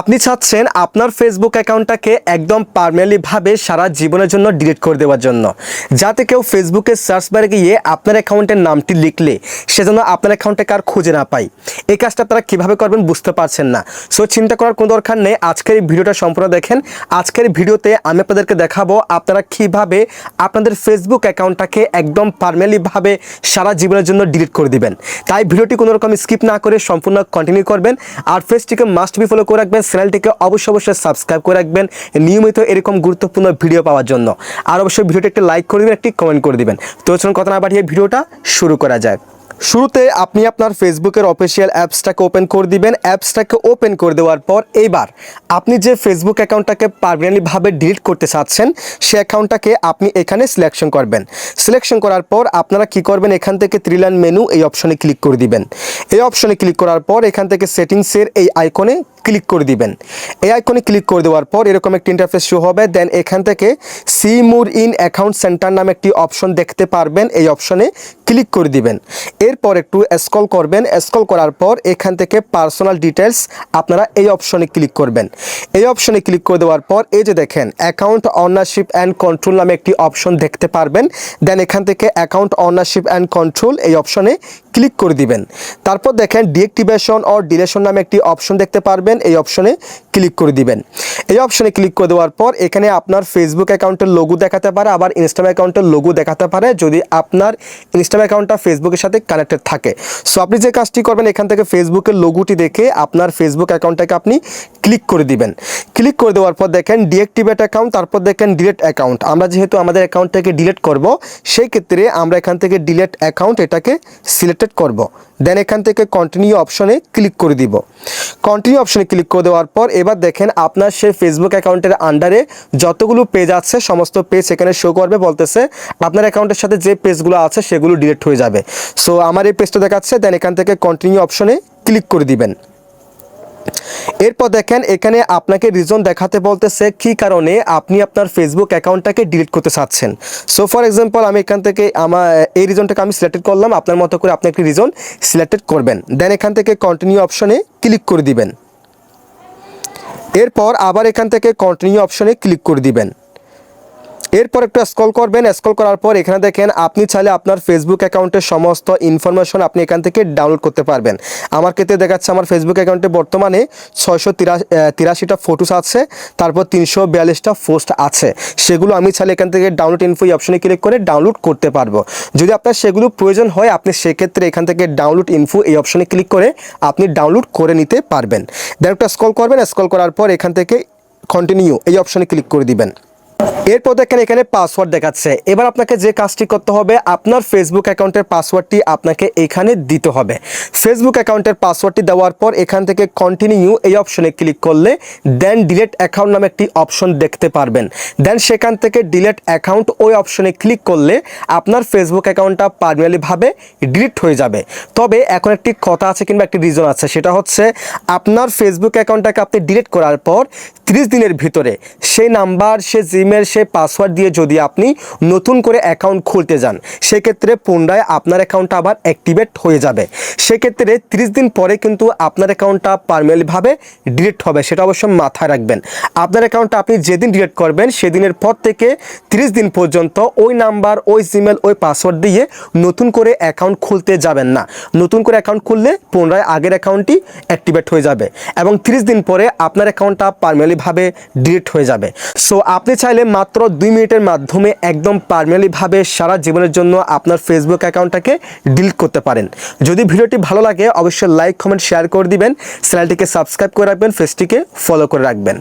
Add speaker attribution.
Speaker 1: আপনি চাচ্ছেন আপনার ফেসবুক অ্যাকাউন্টটাকে একদম পারমানেন্টলিভাবে সারা জীবনের জন্য ডিলিট করে দেওয়ার জন্য। যাতে কেউ ফেসবুকে সার্চ বারে গিয়ে আপনার অ্যাকাউন্টের নামটি লিখলে, সেজন্য আপনার অ্যাকাউন্টটাকে আর খুঁজে না পায়। এই কাজটা আপনারা কীভাবে করবেন বুঝতে পারছেন না। সো চিন্তা করার কোনো দরকার নেই। আজকের এই ভিডিওটা সম্পূর্ণ দেখেন। আজকের ভিডিওতে আমি আপনাদেরকে দেখাবো আপনারা কীভাবে আপনাদের ফেসবুক অ্যাকাউন্টটাকে একদম পারমানেন্টলিভাবে সারা জীবনের জন্য ডিলিট করে দিবেন। তাই ভিডিওটি কোনো রকম স্কিপ না করে সম্পূর্ণ কন্টিনিউ করবেন। আর ফেসটিকে মাস্ট বি ফলো করে রাখবেন। চ্যানেলটিকে অবশ্যই অবশ্যই সাবস্ক্রাইব করে রাখবেন। নিয়মিত এরকম গুরুত্বপূর্ণ ভিডিও পাওয়ার জন্য। আর অবশ্যই ভিডিওটা একটি লাইক করে দেবেন, একটি কমেন্ট করে দেবেন। তো চলুন কথা না পাঠিয়ে ভিডিওটা শুরু করা যায় শুরুতে আপনি আপনার ফেসবুকের অফিসিয়াল অ্যাপসটাকে ওপেন করে দিবেন। অ্যাপসটাকে ওপেন করে দেওয়ার পর এইবার আপনি যে ফেসবুক অ্যাকাউন্টটাকে পারমানেন্টলিভাবে ডিলিট করতে চাচ্ছেন, সে অ্যাকাউন্টটাকে আপনি এখানে সিলেকশন করবেন। সিলেকশন করার পর আপনারা কি করবেন? এখান থেকে ত্রিলান মেনু এই অপশনে ক্লিক করে দিবেন। এই অপশনে ক্লিক করার পর এখান থেকে সেটিংসের এই আইকনে ক্লিক করে দিবেন। এই আইকনে ক্লিক করে দেওয়ার পর এরকম একটি ইন্টারফেস শো হবে। দেন এখান থেকে see more in account center নামে একটি অপশন দেখতে পারবেন। এই অপশনে ক্লিক করে দিবেন। এরপর একটু স্ক্রল করবেন। স্ক্রল করার পর এখান থেকে পার্সোনাল ডিটেলস আপনারা এই অপশনে ক্লিক করবেন। এই অপশনে ক্লিক করে দেওয়ার পর এই যে দেখেন অ্যাকাউন্ট অনারশিপ অ্যান্ড কন্ট্রোল নামে একটি অপশন দেখতে পারবেন। দেন এখান থেকে অ্যাকাউন্ট অনারশিপ অ্যান্ড কন্ট্রোল এই অপশনে ক্লিক করে দিবেন। তারপর দেখেন ডিএক্টিভেশন অর ডিলেশন নামে একটি অপশন দেখতে পারবেন। এই অপশনে ক্লিক করে দিবেন। এই অপশনে ক্লিক করে দেওয়ার পর এখানে আপনার ফেসবুক অ্যাকাউন্টের লোগো দেখাতে পারে, আবার ইনস্টাগ্রাম অ্যাকাউন্টের লোগো দেখাতে পারে। যদি আপনার ইনস্টাগ্রাম অ্যাকাউন্টটা ফেসবুকের সাথে কানেক্টেড থাকে। সো আপনি যে কাজটি করবেন, এখান থেকে ফেসবুকের লোগোটি দেখে আপনার ফেসবুক অ্যাকাউন্টটাকে আপনি ক্লিক করে দিবেন। ক্লিক করে দেওয়ার পর দেখেন ডিএক্টিভেট অ্যাকাউন্ট তারপর দেখেন ডিলেট অ্যাকাউন্ট আমরা যেহেতু আমাদের অ্যাকাউন্টটাকে ডিলেট করব, সেই ক্ষেত্রে আমরা এখান থেকে ডিলেট অ্যাকাউন্ট এটাকে সিলেক্টেড করব। দেন এখান থেকে কন্টিনিউ অপশনে ক্লিক করে দিব। কন্টিনিউ অপশনে ক্লিক করে দেওয়ার পর এবার দেখেন আপনার সেই ফেসবুক অ্যাকাউন্টের আন্ডারে যতগুলো পেজ আছে, সমস্ত পেজ এখানে শো করবে, বলতেছে আপনার অ্যাকাউন্টের সাথে যে পেজগুলো আছে, সেগুলো ডিলেট হয়ে যাবে। সো আমার এই পেজটা দেখাচ্ছে দেন এখান থেকে কন্টিনিউ অপশনে ক্লিক করে দিবেন। এরপর দেখেন, এখানে আপনাকে রিজন দেখাতে বলতেছে কি কারণে আপনি আপনার ফেসবুক অ্যাকাউন্টটাকে ডিলিট করতে চাচ্ছেন। সো ফর এক্সাম্পল আমি এখান থেকে আমার, এই রিজনটাকে আমি সিলেক্টেড করলাম, আপনার মতো করে আপনি একটি রিজন সিলেক্টেড করবেন। দেন এখান থেকে কন্টিনিউ অপশনে ক্লিক করে দিবেন। এরপর আবার এখান থেকে কন্টিনিউ অপশনে ক্লিক করে দিবেন। এরপর একটু স্ক্রল করবেন স্ক্রল করার পর এখানে দেখেন আপনি চাইলে আপনার ফেসবুক অ্যাকাউন্টের সমস্ত ইনফরমেশন আপনি এখান থেকে ডাউনলোড করতে পারবেন। আমার ক্ষেত্রে দেখাচ্ছে আমার ফেসবুক অ্যাকাউন্টে বর্তমানে ছয়শো তিরাশিটা ফটোস আছে, তারপর তিনশো বিয়াল্লিশটা পোস্ট আছে। সেগুলো আমি চাইলে এখান থেকে ডাউনলোড ইনফো অপশনে ক্লিক করে ডাউনলোড করতে পারব। যদি আপনার সেগুলো প্রয়োজন হয়, আপনি সেক্ষেত্রে এখান থেকে ডাউনলোড ইনফো এই অপশনে ক্লিক করে আপনি ডাউনলোড করে নিতে পারবেন। দেন একটা স্ক্রল করবেন স্কল করার পর এখান থেকে কন্টিনিউ এই অপশনে ক্লিক করে দিবেন। এরপর দেখেন এখানে পাসওয়ার্ড দেখাচ্ছে। এবার আপনাকে যে কাজটি করতে হবে, আপনার ফেসবুক অ্যাকাউন্টের পাসওয়ার্ডটি আপনাকে এখানে দিতে হবে। ফেসবুক অ্যাকাউন্টের পাসওয়ার্ডটি দেওয়ার পর এখান থেকে কন্টিনিউ এই অপশনে ক্লিক করলে দেন ডিলেট অ্যাকাউন্ট নামে একটি অপশন দেখতে পারবেন। দেন সেখান থেকে ডিলেট অ্যাকাউন্ট ওই অপশনে ক্লিক করলে আপনার ফেসবুক অ্যাকাউন্টটা পারমানেন্টলিভাবে ডিলিট হয়ে যাবে। তবে এখন একটি কথা আছে কিংবা একটি রিজন আছে। সেটা হচ্ছে, আপনার ফেসবুক অ্যাকাউন্টটাকে আপনি ডিলিট করার পর ত্রিশ দিনের ভিতরে সেই নাম্বার, সে জিমেল, সে পাসওয়ার্ড দিয়ে যদি আপনি নতুন করে অ্যাকাউন্ট খুলতে যান, সেক্ষেত্রে পুনরায় আপনার অ্যাকাউন্টটা আবার অ্যাক্টিভেট হয়ে যাবে। সেক্ষেত্রে ত্রিশ দিন পরে কিন্তু আপনার অ্যাকাউন্টটা পারমানেন্টভাবে ডিলিট হবে, সেটা অবশ্যই মাথায় রাখবেন। আপনার অ্যাকাউন্টটা আপনি যেদিন ডিলিট করবেন, সেদিনের পর থেকে ত্রিশ দিন পর্যন্ত ওই নাম্বার, ওই জিমেল, ওই পাসওয়ার্ড দিয়ে নতুন করে অ্যাকাউন্ট খুলতে যাবেন না। নতুন করে অ্যাকাউন্ট খুললে পুনরায় আগের অ্যাকাউন্টটি অ্যাক্টিভেট হয়ে যাবে। এবং ত্রিশ দিন পরে আপনার অ্যাকাউন্টটা পারমানেন্টলিভাবে ডিলিট হয়ে যাবে। সো আপনি চাইলে মাত্র দুই মিনিটের মাধ্যমে একদম পারমানেন্টলিভাবে সারা জীবনের জন্য আপনার ফেসবুক অ্যাকাউন্টটাকে ডিলিট করতে পারেন। যদি ভিডিওটি ভালো লাগে, অবশ্যই লাইক কমেন্ট শেয়ার করে দিবেন। চ্যানেলটিকে সাবস্ক্রাইব করে রাখবেন ফেসটিকে ফলো করে রাখবেন।